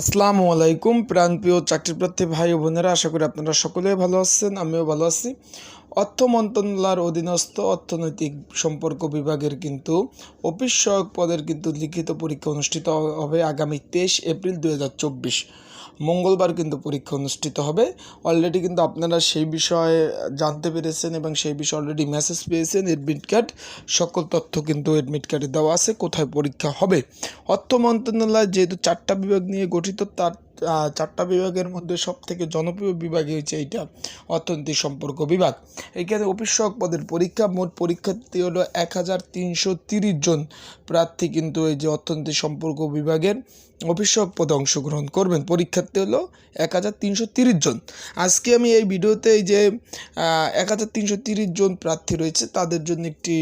আসসালামু আলাইকুম প্রাণপ্রিয় চাকরিপ্রার্থী ভাই ও বোনেরা, আশা করি আপনারা সকলেই ভালো আছেন, আমিও ভালো আছি। অর্থ মন্ত্রণালয়ের অধীনস্থ অর্থনৈতিক সম্পর্ক বিভাগের কিন্তু অফিস সহায়ক পদের কিন্তু লিখিত পরীক্ষা অনুষ্ঠিত হবে আগামী তেইশ এপ্রিল দু হাজার চব্বিশ। মঙ্গলবার কিন্তু পরীক্ষা অনুষ্ঠিত হবে। অলরেডি কিন্তু আপনারা সেই বিষয়ে জানতে পেরেছেন এবং সেই বিষয়ে অলরেডি মেসেজ পেয়েছেন। অ্যাডমিট কার্ড সকল তথ্য কিন্তু অ্যাডমিট কার্ডে দেওয়া আছে। কোথায় পরীক্ষা হবে? অর্থ মন্ত্রণালয় যেহেতু চারটা বিভাগ নিয়ে গঠিত, তার চারটা বিভাগের মধ্যে সব থেকে জনপ্রিয় বিভাগ হচ্ছে এইটা, অর্থনীতি সম্পর্ক বিভাগ। এখানে অফিস সহায়ক পদের পরীক্ষা, মোট পরীক্ষার্থী হলো এক হাজার তিনশো তিরিশ জন। প্রার্থী কিন্তু এই যে অর্থনীতি সম্পর্ক বিভাগের অফিস সহায়ক পদে অংশগ্রহণ করবেন। পরীক্ষার্থী হলো এক হাজার তিনশো তিরিশ জন। আজকে আমি এই ভিডিওতে এই যে এক হাজার তিনশো তিরিশ জন প্রার্থী রয়েছে, তাদের জন্য একটি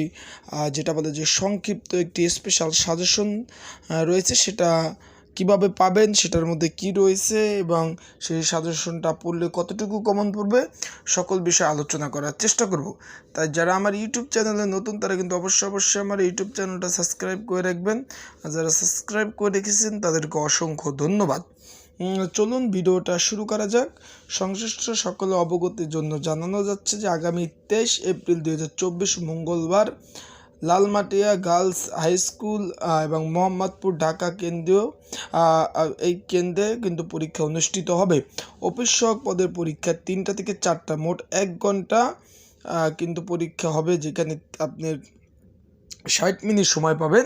যেটা বলে যে সংক্ষিপ্ত একটি স্পেশাল সাজেশন রয়েছে, সেটা কীভাবে পাবেন সেটার মধ্যে কি রয়েছে এবং সেই সাজেশনটা পড়লে কতটুকু কমন পড়বে, সকল বিষয়ে আলোচনা করার চেষ্টা করব। তাই যারা আমার ইউটিউব চ্যানেলে নতুন, তারা কিন্তু অবশ্যই অবশ্যই আমার ইউটিউব চ্যানেলটা সাবস্ক্রাইব করে রাখবেন। আর যারা সাবস্ক্রাইব করে রেখেছেন, তাদেরকে অসংখ্য ধন্যবাদ। চলুন ভিডিওটা শুরু করা যাক। সংশ্লিষ্ট সকলে অবগতির জন্য জানানো যাচ্ছে যে আগামী তেইশ এপ্রিল দু হাজার চব্বিশ মঙ্গলবার লালমাটিয়া গার্লস হাই স্কুল এবং মোহাম্মদপুর ঢাকা কেন্দ্রীয় এই কেন্দ্রে কিন্তু পরীক্ষা অনুষ্ঠিত হবে। অফিস সহক পদের পরীক্ষা তিনটা থেকে চারটা, মোট এক ঘণ্টা কিন্তু পরীক্ষা হবে যেখানে আপনার ষাট মিনিট সময় পাবেন।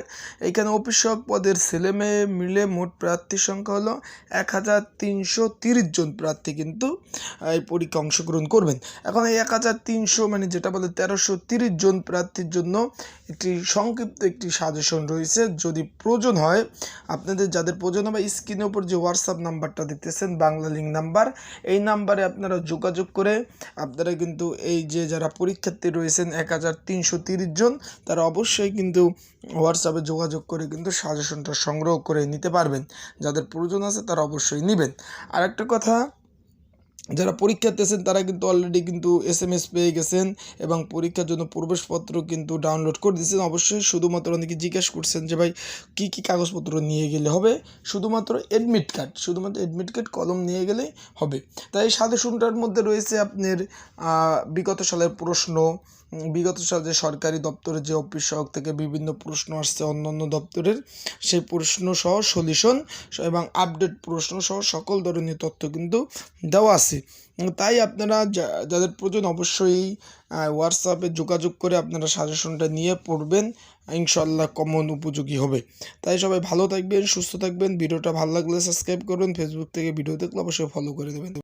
এখানে অফিস সহায়ক পদের ছেলে মেয়ে মিলে মোট প্রার্থীর সংখ্যা হলো এক হাজার তিনশো তিরিশ জন প্রার্থী কিন্তু এই পরীক্ষা অংশগ্রহণ করবেন। এখন এই এক হাজার তিনশো মানে যেটা বলে তেরোশো তিরিশ জন প্রার্থীর জন্য একটি সংক্ষিপ্ত একটি সাজেশন রয়েছে। যদি প্রয়োজন হয়, আপনাদের যাদের প্রয়োজন হবে স্ক্রিনের উপর যে হোয়াটসঅ্যাপ নাম্বারটা দেখতেছেন বাংলা লিঙ্ক নাম্বার, এই নাম্বারে আপনারা যোগাযোগ করে আপনারা কিন্তু এই যে যারা পরীক্ষার্থী রয়েছেন, এক হাজার তিনশো তিরিশ জন, তারা অবশ্যই কিন্তু হোয়াটসঅ্যাপে যোগাযোগ করে কিন্তু সাজেশনটা সংগ্রহ করে নিতে পারবেন। যাদের প্রয়োজন আছে তারা অবশ্যই নেবেন। আর একটা কথা, যারা পরীক্ষা দিতেছেন তারা কিন্তু অলরেডি কিন্তু এস এম এস পেয়ে গেছেন এবং পরীক্ষার জন্য প্রবেশপত্র কিন্তু ডাউনলোড করে দিয়েছেন। অবশ্যই শুধুমাত্র অনেকে জিজ্ঞেস করছেন যে, ভাই, কী কী কাগজপত্র নিয়ে গেলে হবে? শুধুমাত্র এডমিট কার্ড শুধুমাত্র এডমিট কার্ড কলম নিয়ে গেলেই হবে। তাই সাজেশনটার মধ্যে রয়েছে আপনার বিগত সালের প্রশ্ন বিগত সালে যে সরকারি দপ্তরে যে অফিস সহক থেকে বিভিন্ন প্রশ্ন আসছে অন্য অন্য দপ্তরের, সেই প্রশ্ন সহ সলিউশন এবং আপডেট প্রশ্ন সহ সকল ধরনের তথ্য কিন্তু দেওয়া আছে। তাই আপনারা যাদের প্রয়োজন অবশ্যই হোয়াটসঅ্যাপে যোগাযোগ করে আপনারা সাজেশনটা নিয়ে পড়বেন ইনশাল্লাহ কমন উপযোগী হবে। তাই সবাই ভালো থাকবেন, সুস্থ থাকবেন, ভিডিওটা ভালো লাগলে সাবস্ক্রাইব করবেন ফেসবুক থেকে ভিডিও দেখলে অবশ্যই ফলো করে দেবেন।